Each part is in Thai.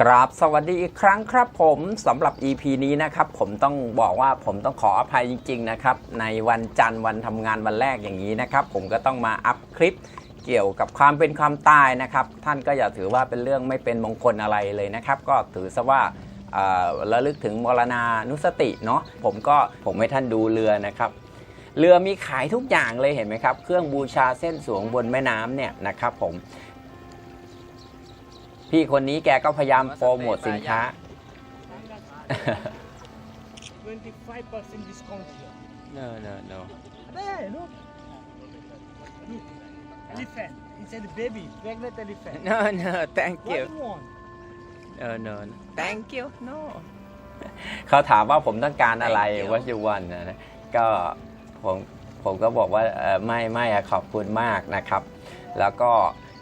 กราบสวัสดีอีกครั้งครับผมสำหรับ EP นี้นะครับ ผมต้องบอกว่าผมต้องขออภัยจริง ๆ นะครับ ในวันจันทร์วันทำงานวันแรกอย่างนี้นะครับ ผมก็ต้องมาอัพคลิปเกี่ยวกับความเป็นความตายนะครับ ท่านก็อย่าถือว่าเป็นเรื่องไม่เป็นมงคลอะไรเลยนะครับ ก็ถือซะว่าระลึกถึงมรณานุสติเนาะผมก็ผมให้ท่านดูเรือนะครับเรือมีขายทุกอย่างเลยเห็นไหมครับ เครื่องบูชาเส้นสวงบนแม่น้ำเนี่ยนะครับผม พี่คนนี้แกก็พยายามโปรโมทสินค้า 25% discount here. no no no Hey, look. Look. Elephant. Inside the baby. Pregnant elephant. no no thank What you do you want? no no no thank you no เขาถามว่าผมต้องการอะไร Thank you. what you want นะนะก็ผมผมก็บอกว่าเอ่อไม่ไม่อะขอบคุณมากนะครับ แล้วก็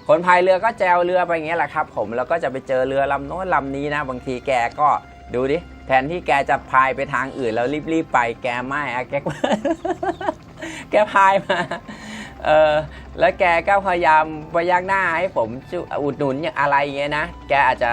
คนพายเรือก็แจวเรือไปอย่างเงี้ยแหละครับ ผมแล้วก็จะไปเจอเรือลำโน้นลำนี้นะ บางทีแกก็ดูดิแทนที่แกจะพายไปทางอื่นแล้วรีบๆไปแกไม่อะแกแกพายมาเออแล้วแกก็พยายามพยักหน้าให้ผมอุดหนุนอย่างอะไรอย่างเงี้ยนะ แกอาจจะ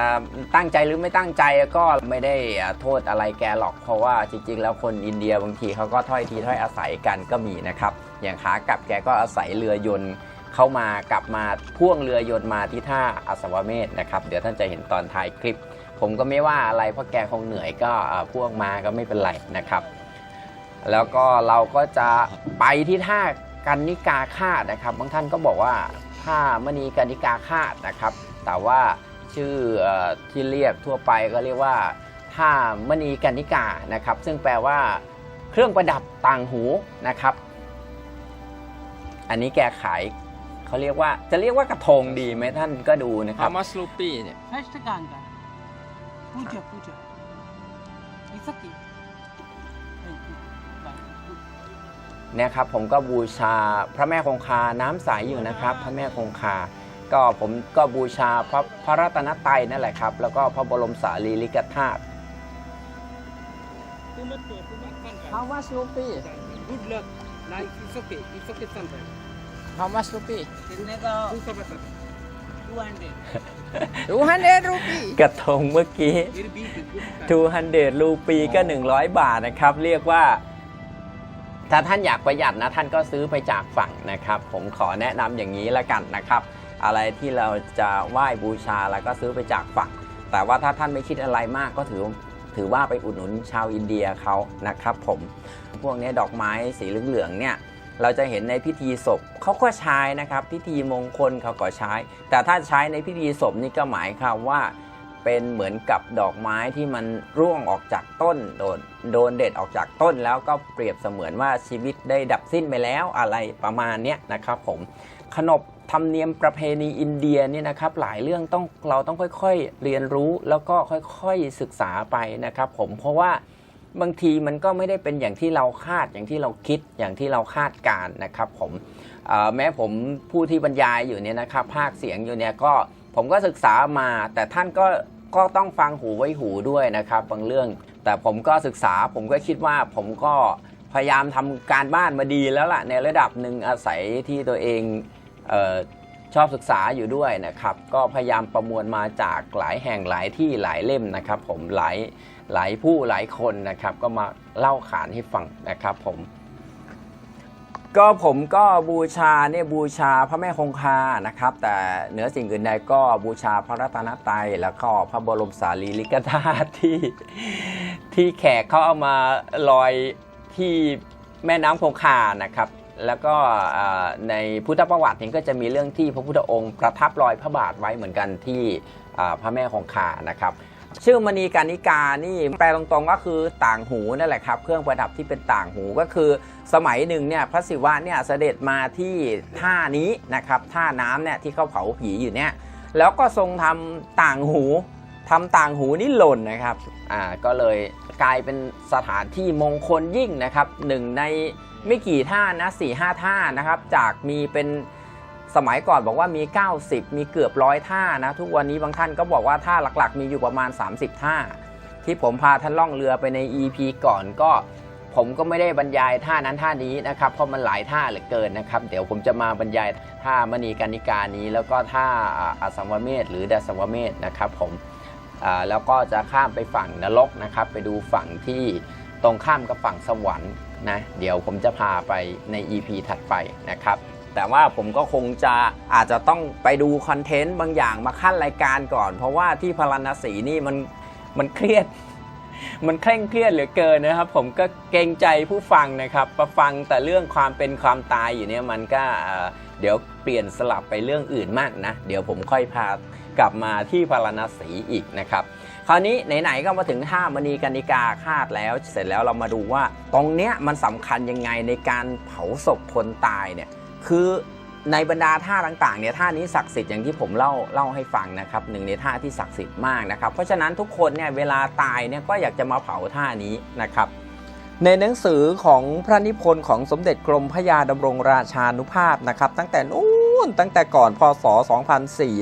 ตั้งใจหรือไม่ตั้งใจก็ไม่ได้โทษอะไรแกหรอก เพราะว่าจริง ๆ แล้วคนอินเดียบางทีเขาก็ถ้อยทีถ้อยอาศัยกันก็มีนะครับ อย่างขากลับแกก็อาศัยเรือยนต์ เข้ามากลับมาพ่วงเรือยนต์มาที่ท่าอัศวเมธนะครับเดี๋ยวท่านจะเห็นตอนท้ายคลิป ผมก็ไม่ว่าอะไรเพราะแกคงเหนื่อยก็พ่วงมาก็ไม่เป็นไรนะครับ แล้วก็เราก็จะไปที่ท่ากันนิกาคาดนะครับ บางท่านก็บอกว่าท่ามณีกันนิกาคาดนะครับ แต่ว่าชื่อที่เรียกทั่วไปก็เรียกว่าท่ามณีกันนิกานะครับ ซึ่งแปลว่าเครื่องประดับต่างหูนะครับ อันนี้แกขาย เขาเรียกว่าจะเรียกว่ากระทงดีไหมท่านก็ดูนะครับ How much rupee เนี่ย First ganga. Puja, puja. It's okay. Thank you. Bye. Good. เนี่ยครับผมก็บูชาพระแม่คงคาน้ำใสอยู่นะครับ พระแม่คงคา ก็ผมก็บูชาพระพระรัตนตรัยนั่นแหละครับ แล้วก็พระบรมสารีริกธาตุ Too much, too much ganga. How much rupee Good luck. Life is okay. It's okay sometimes. How much rupee कितने का? Two सौ पचास. Two hundred. 200 rupee กระทงเมื่อกี้ फिर भी good. 200รูปีก็ 100 บาทนะครับ เรียกว่า ถ้าท่านอยากประหยัดนะ ท่านก็ซื้อไปจากฝั่งนะครับ ผมขอแนะนำอย่างนี้ละกันนะครับ อะไรที่เราจะไหว้บูชาแล้วก็ซื้อไปจากฝั่ง แต่ว่าถ้าท่านไม่คิดอะไรมากก็ถือถือว่าไปอุดหนุนชาวอินเดียเขานะครับ ผม พวกนี้ดอกไม้สีเหลืองๆเนี่ย เราจะเห็นในพิธีศพเขาก็ใช้นะครับ พิธีมงคลเขาก็ใช้ แต่ถ้าใช้ในพิธีศพนี่ก็หมายความว่าเป็นเหมือนกับดอกไม้ที่มันร่วงออกจากต้นโดนโดนเด็ดออกจากต้นแล้วก็เปรียบเสมือนว่าชีวิตได้ดับสิ้นไปแล้วอะไรประมาณนี้นะครับผมขนบธรรมเนียมประเพณีอินเดียเนี่ยนะครับหลายเรื่องต้องเราต้องค่อยๆเรียนรู้แล้วก็ค่อยๆศึกษาไปนะครับผมเพราะว่า บางทีมันก็ไม่ได้เป็นอย่างที่เราคาดอย่างที่เราคิดอย่างที่เราคาดการนะครับผมแม้ผมผู้ที่บรรยายอยู่เนี่ยนะครับภาคเสียงอยู่เนี่ยก็ผมก็ศึกษามา แต่ท่านก็ก็ต้องฟังหูไว้หูด้วยนะครับบางเรื่อง แต่ผมก็ศึกษาผมก็คิดว่าผมก็พยายามทำการบ้านมาดีแล้วล่ะในระดับหนึ่งอาศัยที่ตัวเองเอ ชอบศึกษาอยู่ด้วยนะครับ ก็พยายามประมวลมาจากหลายแห่งหลายที่หลายเล่มนะครับ ผมหลายหลายผู้หลายคนนะครับ ก็มาเล่าขานให้ฟังนะครับผมก็ผมก็บูชาเนี่ยบูชาพระแม่คงคานะครับ แต่เหนือสิ่งอื่นใดก็บูชาพระรัตนตรัยแล้วก็พระบรมสารีริกธาตุที่ที่แขกเขาเอามาลอยที่แม่น้ำคงคานะครับ แล้วก็ในพุทธประวัติเห็นก็จะมีเรื่องที่พระพุทธองค์ประทับรอยพระบาทไว้เหมือนกันที่พระแม่คงคานะครับชื่อมณีกานิกานี่แปลตรงๆก็คือต่างหูนั่นแหละครับ เครื่องประดับที่เป็นต่างหูก็คือ สมัยหนึ่งเนี่ยพระศิวะเนี่ยเสด็จมาที่ท่านี้นะครับท่าน้ำเนี่ยที่เขาเผาผีอยู่เนี่ยแล้วก็ทรงทำต่างหู ทำต่างหูนี่หล่นนะครับอ่าก็เลยกลายเป็นสถานที่มงคลยิ่งนะครับหนึ่งในไม่กี่ท่านะสี่ห้าท่านะครับจากมีเป็นสมัยก่อนบอกว่ามี 90 มีเกือบร้อยท่านะทุกวันนี้บางท่านก็บอกว่าท่าหลักๆ มีอยู่ประมาณ 30 ท่า ที่ผมพาท่านล่องเรือไปใน EP ก่อนก็ผมก็ไม่ได้บรรยายท่านั้นท่านี้นะครับเพราะมันหลายท่าเหลือเกินนะครับเดี๋ยวผมจะมาบรรยายท่ามณีกานิกานี้ แล้วก็ท่าอ่าอาสมวเมธหรือดาสมวเมธนะครับผม แล้วก็จะข้ามไปฝั่งนรกนะครับ ไปดูฝั่งที่ตรงข้ามกับฝั่งสวรรค์นะเดี๋ยวผมจะพาไปใน EP ถัดไปนะครับ แต่ว่าผมก็คงจะอาจจะต้องไปดูคอนเทนต์บางอย่างมาขั้นรายการก่อน เพราะว่าที่พาราณสีนี่มันมันเครียด มันเคร่งเครียดเหลือเกินนะครับ ผมก็เกรงใจผู้ฟังนะครับมาฟังแต่เรื่องความเป็นความตายอยู่เนี่ยมันก็เดี๋ยวเปลี่ยนสลับไปเรื่องอื่นมากนะ เดี๋ยวผมค่อยพา กลับมาที่พารณสีอีกนะครับ คราวนี้ไหนๆก็มาถึงท่ามณีกนิกาคาดแล้ว เสร็จแล้วเรามาดูว่า ตรงเนี้ยมันสำคัญยังไงในการเผาศพคนตายเนี่ยคือในบรรดาท่าต่างๆเนี่ยท่านี้ศักดิ์สิทธิ์อย่างที่ผมเล่าเล่าให้ฟังนะครับหนึ่งในท่าที่ศักดิ์สิทธิ์มากนะครับเพราะฉะนั้นทุกคนเนี่ยเวลาตายเนี่ยก็อยากจะมาเผาท่านี้นะครับ ในหนังสือของพระนิพนธ์ของสมเด็จกรมพระยาดำรงราชานุภาพนะครับ ตั้งแต่นู้ นตั้งแต่ก่อนพศ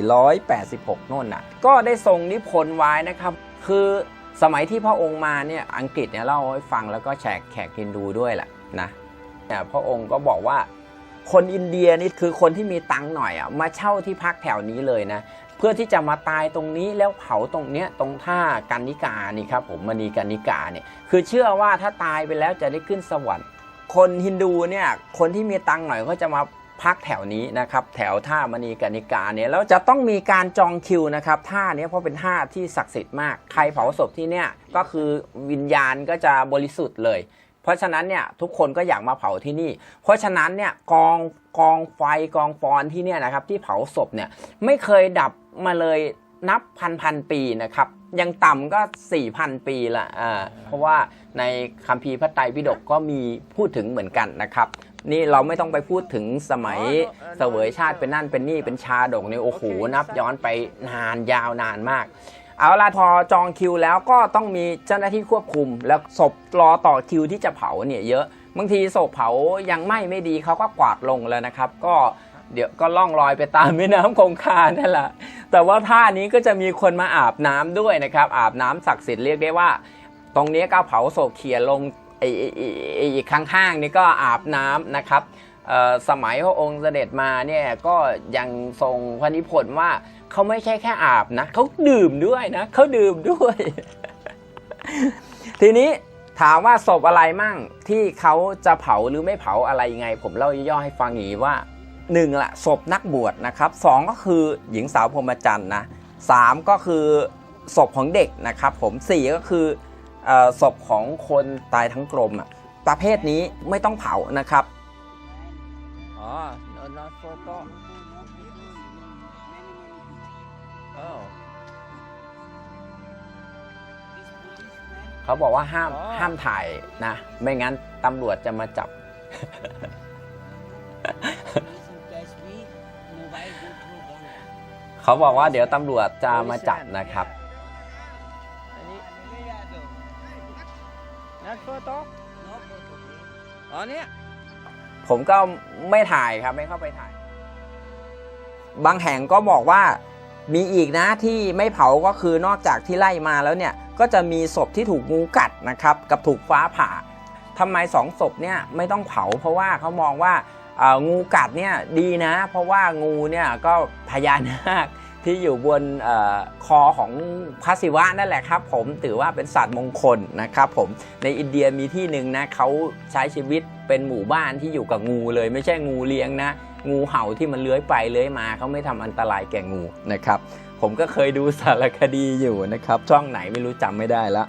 2486 โน่นน่ะ ก็ได้ทรงนิพนธ์ไว้นะครับ คือสมัยที่พระองค์มาเนี่ยอังกฤษเนี่ยเล่าให้ฟังแล้วก็แขกแขกฮินดูด้วยแหละนะเนี่ยพระองค์ก็บอกว่าคนอินเดียนี่คือคนที่มีตังค์หน่อยอะมาเช่าที่พักแถวนี้เลยนะ เพื่อที่จะมาตายตรงนี้แล้วเผาตรงเนี้ยตรงท่ากันนิกานี่ครับผมมณีกันนิกาเนี่ยคือเชื่อว่าถ้าตายไปแล้วจะได้ขึ้นสวรรค์ คนฮินดูเนี่ยคนที่มีตังค์หน่อยก็จะมา พักแถวนี้นะครับแถวท่ามณีกันนิกาเนี่ยแล้วจะต้องมีการจองคิวนะครับท่าเนี้ยเพราะเป็นท่าที่ศักดิ์สิทธิ์มาก ใครเผาศพที่เนี่ยก็คือวิญญาณก็จะบริสุทธิ์เลย เพราะฉะนั้นเนี่ยทุกคนก็อยากมาเผาที่นี่ เพราะฉะนั้นเนี่ยกองกองไฟกองฟอนที่เนี่ยนะครับที่เผาศพเนี่ยไม่เคยดับมาเลย นับพันพันปีนะครับยังต่ำก็ 4,000 ปีละอ่าเพราะว่าในคัมภีร์พระไตรปิฎกก็มีพูดถึงเหมือนกันนะครับ นี่เราไม่ต้องไปพูดถึงสมัยเสวยชาติเป็นนั่นเป็นนี่เป็นชาดกเนี่ยโอ้โหนับย้อนไปนานยาวนานมาก เอาละพอจองคิวแล้วก็ต้องมีเจ้าหน้าที่ควบคุม แล้วศพรอต่อคิวที่จะเผาเนี่ยเยอะบางทีศพเผายังไหม้ไม่ดีเขาก็กวาดลงแล้วนะครับ ก็ เดี๋ยวก็ล่องลอยไปตามแม่น้ำคงคานั่นแหละแต่ว่าท่านี้ก็จะมีคนมาอาบน้ำด้วยนะครับ อาบน้ำศักดิ์สิทธิ์เรียกได้ว่า ตรงนี้ก็เผาโศพเขียลงไอ้อีกข้างๆนี่ก็อาบน้ำนะครับสมัยพระองค์เสด็จมาเนี่ยก็ยังทรงพระนิพนธ์ว่าเขาไม่ใช่แค่อาบนะเขาดื่มด้วยนะเขาดื่มด้วย ทีนี้ถามว่าศพอะไรมั่งที่เขาจะเผาหรือไม่เผาอะไรยังไง ผมเล่าย่อให้ฟังอย่างนี้ว่า หนึ่งละศพนักบวชนะครับสองก็คือหญิงสาวพรหมจรรย์นะสามก็คือศพของเด็กนะครับผมสี่ก็คือเอ่อศพของคนตายทั้งกลมอะประเภทนี้ไม่ต้องเผานะครับอ๋อ no not photo oh เขาบอกว่าห้ามอ๋อห้ามถ่ายนะ ไม่งั้นตำรวจจะมาจับ เขาบอกว่าเดี๋ยวตำรวจจะมาจับนะครับอันนี้ not photo อ๋อเนี่ยผมก็ไม่ถ่ายครับไม่เข้าไปถ่าย บางแห่งก็บอกว่ามีอีกนะที่ไม่เผาก็คือนอกจากที่ไล่มาแล้วเนี่ย ก็จะมีศพที่ถูกงูกัดนะครับ กับถูกฟ้าผ่าทำไมสองศพเนี่ยไม่ต้องเผา เพราะว่าเขามองว่างูกัดเนี่ยดีนะ เพราะว่างูเนี่ยก็พญานาค ที่อยู่บนอคอของพระศิวะนั่นแหละครับ ผมถือว่าเป็นสัตว์มงคลนะครับผมในอินเดียมีที่หนึ่งนะเขาใช้ชีวิตเป็นหมู่บ้านที่อยู่กับงูเลย ไม่ใช่งูเลี้ยงนะ งูเห่าที่มันเลื้อยไปเลื้อยมาเขาไม่ทำอันตรายแก่งูนะครับ ผมก็เคยดูสารคดีอยู่นะครับช่องไหนไม่รู้จำไม่ได้ละ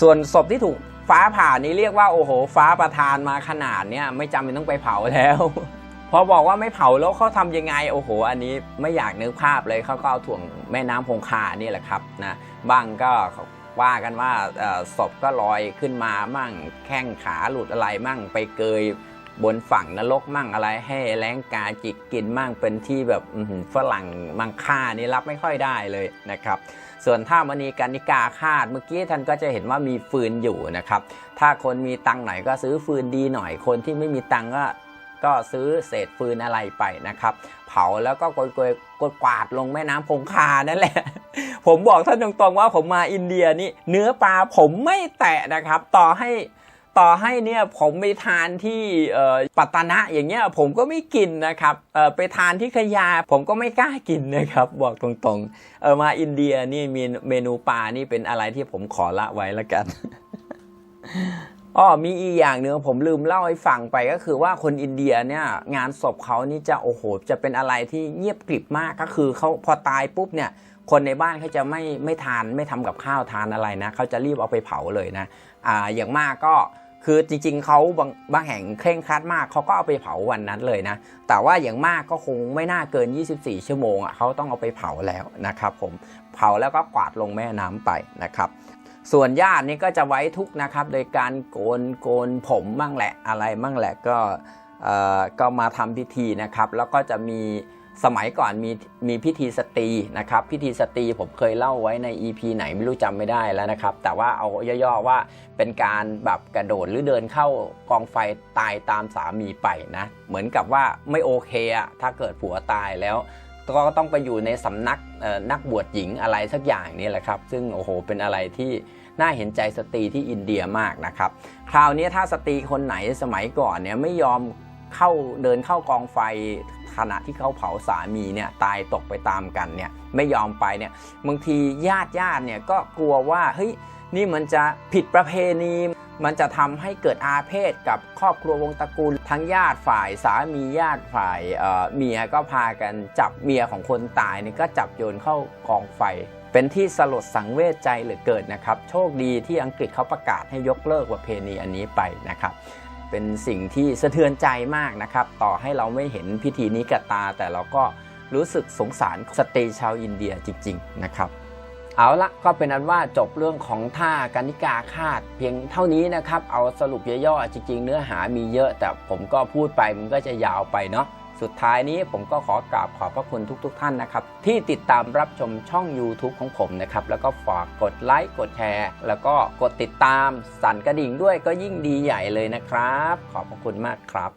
ส่วนศพที่ถูกฟ้าผ่านี่เรียกว่าโอ้โห ฟ้าประทานมาขนาดเนี้ยไม่จำเป็นต้องไปเผาแล้ว พอบอกว่าไม่เผาแล้วเขาทำยังไงโอ้โห อันนี้ไม่อยากนึกภาพเลยเขาก็เอาถ่วงแม่น้ำคงคานี่แหละครับนะบางก็ว่ากันว่าศพก็ลอยขึ้นมามั่งแข้งขาหลุดอะไรมั่งไปเกยบนฝั่งนรกมั่งอะไร ให้แรงกาจิกกินมั่งเป็นที่แบบฝรั่งมังค่านี่รับไม่ค่อยได้เลยนะครับ ส่วนท่ามณีกานิกาคาดเมื่อกี้ท่านก็จะเห็นว่ามีฟืนอยู่นะครับ ถ้าคนมีตังหน่อยก็ซื้อฟืนดีหน่อยคนที่ไม่มีตังก็ ก็ซื้อเศษฟืนอะไรไปนะครับ เผาแล้วก็กดๆกดกวาดลงแม่น้ำคงคานั่นแหละ ผมบอกท่านตรงๆว่าผมมาอินเดียนี่เนื้อปลาผมไม่แตะนะครับ ต่อให้ต่อให้เนี่ยผมไปทานที่ปัตตานะอย่างเงี้ยผมก็ไม่กินนะครับไปทานที่ขยาผมก็ไม่กล้ากินนะครับ บอกตรงๆเออมาอินเดียนี่มีเมนูปลานี่เป็นอะไรที่ผมขอละไว้แล้วกัน อ๋อมีอีกอย่างหนึ่งผมลืมเล่าให้ฟังไปก็คือว่าคนอินเดียเนี่ยงานศพเขานี่จะโอ้โหจะเป็นอะไรที่เงียบกริบมากก็คือเขาพอตายปุ๊บเนี่ยคนในบ้านเขาจะไม่ไม่ทานไม่ทำกับข้าวทานอะไรนะเขาจะรีบเอาไปเผาเลยนะอ่าอย่างมากก็คือจริงๆเขาบางบางแห่งเคร่งครัดมากเขาก็เอาไปเผาวันนั้นเลยนะ แต่ว่าอย่างมากก็คงไม่น่าเกิน 24 ชั่วโมงอะเขาต้องเอาไปเผาแล้วนะครับผมเผาแล้วก็กวาดลงแม่น้ำไปนะครับ ส่วนญาตินี่ก็จะไว้ทุกข์นะครับ โดยการโกนโกนผมบ้างแหละอะไรบ้างแหละก็เอ่อก็มาทำพิธีนะครับ แล้วก็จะมีสมัยก่อนมีมีพิธีสตรีนะครับ พิธีสตรีผมเคยเล่าไว้ใน EP ไหนไม่รู้จำไม่ได้แล้วนะครับ แต่ว่าเอาย่อๆว่าเป็นการแบบกระโดดหรือเดินเข้ากองไฟตายตามสามีไปนะ เหมือนกับว่าไม่โอเคอะถ้าเกิดผัวตายแล้ว ก็ต้องไปอยู่ในสำนักนักบวชหญิงอะไรสักอย่างนี่แหละครับ ซึ่งโอ้โหเป็นอะไรที่น่าเห็นใจสตรีที่อินเดียมากนะครับ คราวนี้ถ้าสตรีคนไหนสมัยก่อนเนี่ยไม่ยอมเข้าเดินเข้ากองไฟขณะที่เขาเผาสามีเนี่ยตายตกไปตามกันเนี่ยไม่ยอมไปเนี่ยบางทีญาติญาติเนี่ยก็กลัวว่าเฮ้ยนี่มันจะผิดประเพณี มันจะทำให้เกิดอาเพศกับครอบครัววงตระกูล ทั้งญาติฝ่ายสามีญาติฝ่ายเอ่อเมียก็พากันจับเมียของคนตายนี่ก็จับโยนเข้ากองไฟ เป็นที่สลดสังเวชใจเหลือเกินนะครับ โชคดีที่อังกฤษเขาประกาศให้ยกเลิกประเพณีอันนี้ไปนะครับ เป็นสิ่งที่สะเทือนใจมากนะครับ ต่อให้เราไม่เห็นพิธีนี้กับตา แต่เราก็รู้สึกสงสารสตรีชาวอินเดียจริง ๆ นะครับ เอาละก็เป็นอันว่าจบเรื่องของท่ากานิกาคาด เพียงเท่านี้นะครับ เอาสรุปย่อๆจริง ๆ เนื้อหามีเยอะ แต่ผมก็พูดไปมันก็จะยาวไปเนาะสุดท้ายนี้ผมก็ขอกราบขอบพระคุณทุกๆท่านนะครับ ที่ติดตามรับชมช่อง YouTube ของผมนะครับ แล้วก็ฝากกดไลค์กดแชร์ แล้วก็กดติดตาม สั่นกระดิ่งด้วยก็ยิ่งดีใหญ่เลยนะครับ ขอบพระคุณมากครับ